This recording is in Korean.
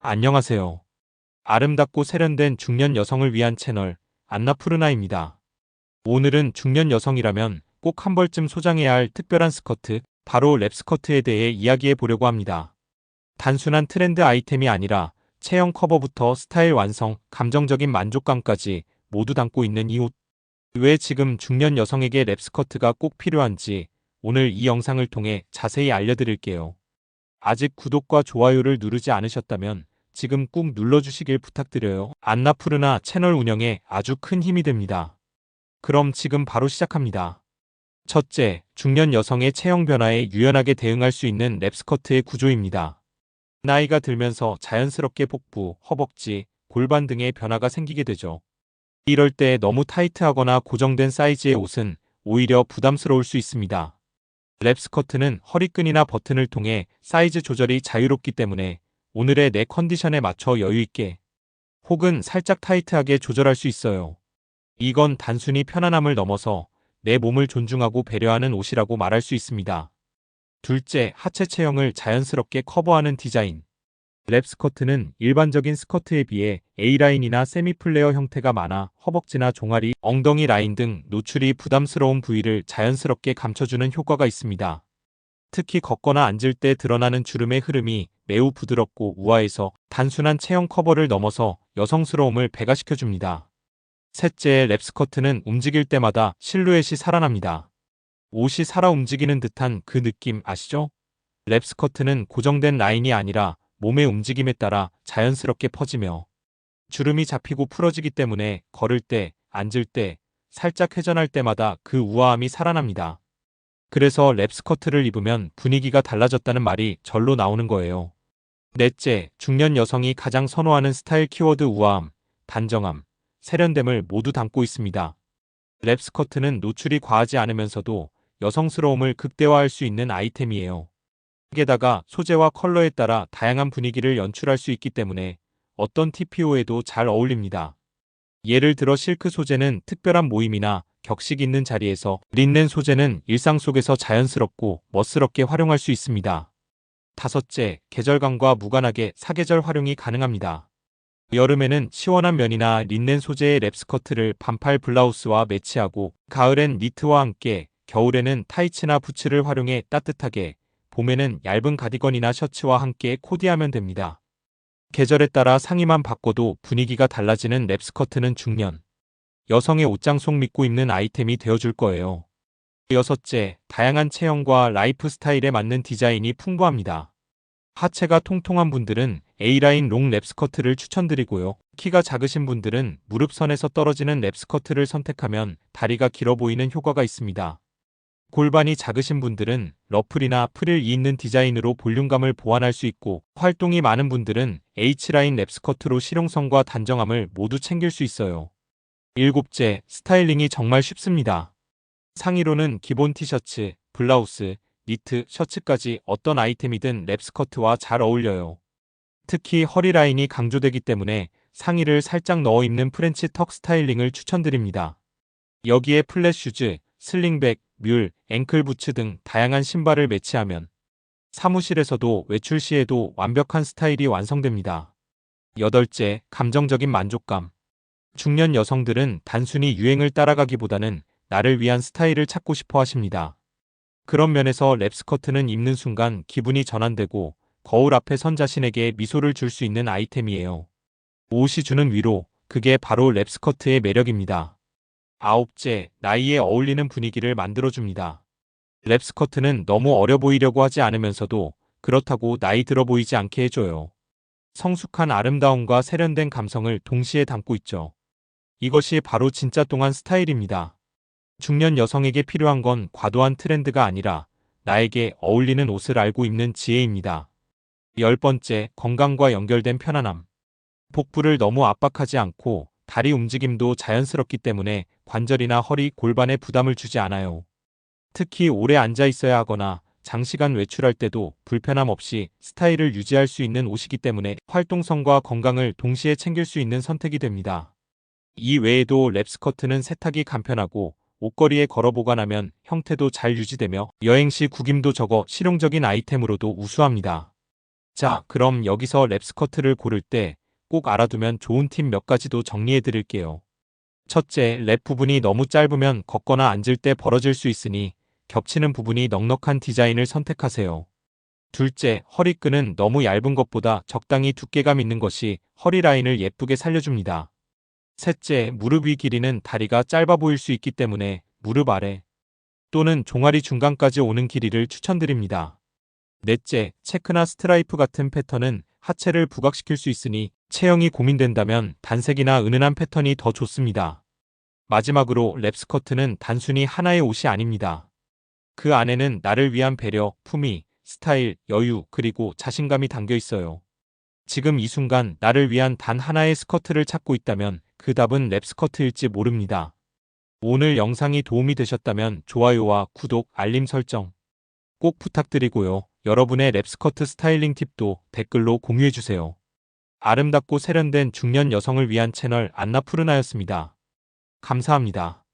안녕하세요. 아름답고 세련된 중년 여성을 위한 채널 안나푸르나입니다. 오늘은 중년 여성이라면 꼭 한 벌쯤 소장해야 할 특별한 스커트, 바로 랩스커트에 대해 이야기해 보려고 합니다. 단순한 트렌드 아이템이 아니라 체형 커버부터 스타일 완성, 감정적인 만족감까지 모두 담고 있는 이 옷. 왜 지금 중년 여성에게 랩스커트가 꼭 필요한지 오늘 이 영상을 통해 자세히 알려드릴게요. 아직 구독과 좋아요를 누르지 않으셨다면 지금 꾹 눌러주시길 부탁드려요. 안나푸르나 채널 운영에 아주 큰 힘이 됩니다. 그럼 지금 바로 시작합니다. 첫째, 중년 여성의 체형 변화에 유연하게 대응할 수 있는 랩스커트의 구조입니다. 나이가 들면서 자연스럽게 복부, 허벅지, 골반 등의 변화가 생기게 되죠. 이럴 때 너무 타이트하거나 고정된 사이즈의 옷은 오히려 부담스러울 수 있습니다. 랩스커트는 허리끈이나 버튼을 통해 사이즈 조절이 자유롭기 때문에 오늘의 내 컨디션에 맞춰 여유있게 혹은 살짝 타이트하게 조절할 수 있어요. 이건 단순히 편안함을 넘어서 내 몸을 존중하고 배려하는 옷이라고 말할 수 있습니다. 둘째, 하체 체형을 자연스럽게 커버하는 디자인. 랩 스커트는 일반적인 스커트에 비해 A라인이나 세미플레어 형태가 많아 허벅지나 종아리, 엉덩이 라인 등 노출이 부담스러운 부위를 자연스럽게 감춰주는 효과가 있습니다. 특히 걷거나 앉을 때 드러나는 주름의 흐름이 매우 부드럽고 우아해서 단순한 체형 커버를 넘어서 여성스러움을 배가시켜줍니다. 셋째, 랩스커트는 움직일 때마다 실루엣이 살아납니다. 옷이 살아 움직이는 듯한 그 느낌 아시죠? 랩스커트는 고정된 라인이 아니라 몸의 움직임에 따라 자연스럽게 퍼지며 주름이 잡히고 풀어지기 때문에 걸을 때, 앉을 때, 살짝 회전할 때마다 그 우아함이 살아납니다. 그래서 랩스커트를 입으면 분위기가 달라졌다는 말이 절로 나오는 거예요. 넷째, 중년 여성이 가장 선호하는 스타일 키워드 우아함, 단정함, 세련됨을 모두 담고 있습니다. 랩스커트는 노출이 과하지 않으면서도 여성스러움을 극대화할 수 있는 아이템이에요. 게다가 소재와 컬러에 따라 다양한 분위기를 연출할 수 있기 때문에 어떤 TPO에도 잘 어울립니다. 예를 들어 실크 소재는 특별한 모임이나 격식 있는 자리에서 린넨 소재는 일상 속에서 자연스럽고 멋스럽게 활용할 수 있습니다. 다섯째, 계절감과 무관하게 사계절 활용이 가능합니다. 여름에는 시원한 면이나 린넨 소재의 랩스커트를 반팔 블라우스와 매치하고 가을엔 니트와 함께 겨울에는 타이츠나 부츠를 활용해 따뜻하게 봄에는 얇은 가디건이나 셔츠와 함께 코디하면 됩니다. 계절에 따라 상의만 바꿔도 분위기가 달라지는 랩스커트는 중년, 여성의 옷장 속 믿고 입는 아이템이 되어줄 거예요. 여섯째, 다양한 체형과 라이프 스타일에 맞는 디자인이 풍부합니다. 하체가 통통한 분들은 A라인 롱 랩스커트를 추천드리고요. 키가 작으신 분들은 무릎선에서 떨어지는 랩스커트를 선택하면 다리가 길어 보이는 효과가 있습니다. 골반이 작으신 분들은 러플이나 프릴 이 있는 디자인으로 볼륨감을 보완할 수 있고 활동이 많은 분들은 H라인 랩스커트로 실용성과 단정함을 모두 챙길 수 있어요. 일곱째, 스타일링이 정말 쉽습니다. 상의로는 기본 티셔츠, 블라우스, 니트, 셔츠까지 어떤 아이템이든 랩스커트와 잘 어울려요. 특히 허리 라인이 강조되기 때문에 상의를 살짝 넣어 입는 프렌치 턱 스타일링을 추천드립니다. 여기에 플랫 슈즈, 슬링백, 뮬, 앵클 부츠 등 다양한 신발을 매치하면 사무실에서도 외출 시에도 완벽한 스타일이 완성됩니다. 여덟째, 감정적인 만족감. 중년 여성들은 단순히 유행을 따라가기보다는 나를 위한 스타일을 찾고 싶어 하십니다. 그런 면에서 랩스커트는 입는 순간 기분이 전환되고 거울 앞에 선 자신에게 미소를 줄 수 있는 아이템이에요. 옷이 주는 위로, 그게 바로 랩스커트의 매력입니다. 아홉째, 나이에 어울리는 분위기를 만들어줍니다. 랩스커트는 너무 어려 보이려고 하지 않으면서도 그렇다고 나이 들어 보이지 않게 해줘요. 성숙한 아름다움과 세련된 감성을 동시에 담고 있죠. 이것이 바로 진짜 동안 스타일입니다. 중년 여성에게 필요한 건 과도한 트렌드가 아니라 나에게 어울리는 옷을 알고 입는 지혜입니다. 열 번째, 건강과 연결된 편안함. 복부를 너무 압박하지 않고 다리 움직임도 자연스럽기 때문에 관절이나 허리, 골반에 부담을 주지 않아요. 특히 오래 앉아 있어야 하거나 장시간 외출할 때도 불편함 없이 스타일을 유지할 수 있는 옷이기 때문에 활동성과 건강을 동시에 챙길 수 있는 선택이 됩니다. 이 외에도 랩스커트는 세탁이 간편하고 옷걸이에 걸어 보관하면 형태도 잘 유지되며 여행 시 구김도 적어 실용적인 아이템으로도 우수합니다. 자, 그럼 여기서 랩스커트를 고를 때 꼭 알아두면 좋은 팁 몇 가지도 정리해 드릴게요. 첫째, 랩 부분이 너무 짧으면 걷거나 앉을 때 벌어질 수 있으니 겹치는 부분이 넉넉한 디자인을 선택하세요. 둘째, 허리끈은 너무 얇은 것보다 적당히 두께감 있는 것이 허리 라인을 예쁘게 살려줍니다. 셋째, 무릎 위 길이는 다리가 짧아 보일 수 있기 때문에 무릎 아래 또는 종아리 중간까지 오는 길이를 추천드립니다. 넷째, 체크나 스트라이프 같은 패턴은 하체를 부각시킬 수 있으니 체형이 고민된다면 단색이나 은은한 패턴이 더 좋습니다. 마지막으로 랩스커트는 단순히 하나의 옷이 아닙니다. 그 안에는 나를 위한 배려, 품위, 스타일, 여유, 그리고 자신감이 담겨 있어요. 지금 이 순간 나를 위한 단 하나의 스커트를 찾고 있다면 그 답은 랩스커트일지 모릅니다. 오늘 영상이 도움이 되셨다면 좋아요와 구독, 알림 설정 꼭 부탁드리고요. 여러분의 랩스커트 스타일링 팁도 댓글로 공유해주세요. 아름답고 세련된 중년 여성을 위한 채널 안나푸르나였습니다. 감사합니다.